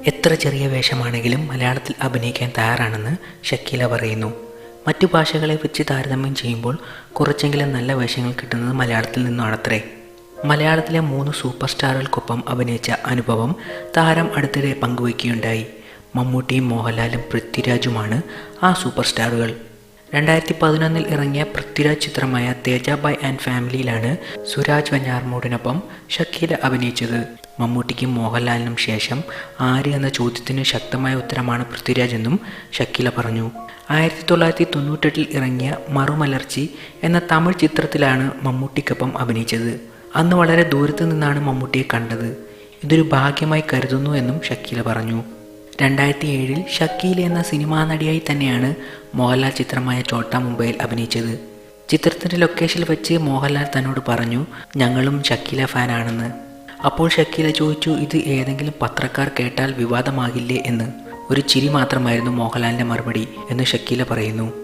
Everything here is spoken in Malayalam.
എത്ര ചെറിയ വേഷമാണെങ്കിലും മലയാളത്തിൽ അഭിനയിക്കാൻ തയ്യാറാണെന്ന് ഷക്കീല പറയുന്നു. മറ്റു ഭാഷകളെ വെച്ച് താരതമ്യം ചെയ്യുമ്പോൾ കുറച്ചെങ്കിലും നല്ല വേഷങ്ങൾ കിട്ടുന്നത് മലയാളത്തിൽ നിന്നാണത്രേ. മലയാളത്തിലെ മൂന്ന് സൂപ്പർ സ്റ്റാറുകൾക്കൊപ്പം അഭിനയിച്ച അനുഭവം താരം അടുത്തിടെ പങ്കുവയ്ക്കുകയുണ്ടായി. മമ്മൂട്ടിയും മോഹൻലാലും പൃഥ്വിരാജുമാണ് ആ സൂപ്പർ സ്റ്റാറുകൾ രണ്ടായിരത്തി പതിനൊന്നിൽ ഇറങ്ങിയ പൃഥ്വിരാജ് ചിത്രമായ തേജാബായ് ആൻഡ് ഫാമിലിയിലാണ് സുരാജ് വഞ്ഞാർമൂടിനൊപ്പം ഷക്കീല അഭിനയിച്ചത്. മമ്മൂട്ടിക്കും മോഹൻലാലിനും ശേഷം ആര് എന്ന ചോദ്യത്തിന് ശക്തമായ ഉത്തരമാണ് പൃഥ്വിരാജ് എന്നും ഷക്കീല പറഞ്ഞു. ആയിരത്തി തൊള്ളായിരത്തി തൊണ്ണൂറ്റെട്ടിൽ ഇറങ്ങിയ മറുമലർച്ചി എന്ന തമിഴ് ചിത്രത്തിലാണ് മമ്മൂട്ടിക്കൊപ്പം അഭിനയിച്ചത്. അന്ന് വളരെ ദൂരത്തു നിന്നാണ് മമ്മൂട്ടിയെ കണ്ടത്. ഇതൊരു ഭാഗ്യമായി കരുതുന്നു എന്നും ഷക്കീല പറഞ്ഞു. രണ്ടായിരത്തി ഏഴിൽ ഷക്കീൽ എന്ന സിനിമാ നടിയായി തന്നെയാണ് മോഹൻലാൽ ചിത്രമായ ചോട്ട മുംബൈയിൽ അഭിനയിച്ചത്. ചിത്രത്തിന്റെ ലൊക്കേഷനിൽ വെച്ച് മോഹൻലാൽ തന്നോട് പറഞ്ഞു ഞങ്ങളും ഷക്കീല ഫാനാണെന്ന് അപ്പോൾ ഷക്കീല ചോദിച്ചു ഇത് ഏതെങ്കിലും പത്രക്കാർ കേട്ടാൽ വിവാദമാകില്ലേ എന്ന്. ഒരു ചിരി മാത്രമായിരുന്നു മോഹൻലാലിന്റെ മറുപടി എന്ന് ഷക്കീല പറയുന്നു.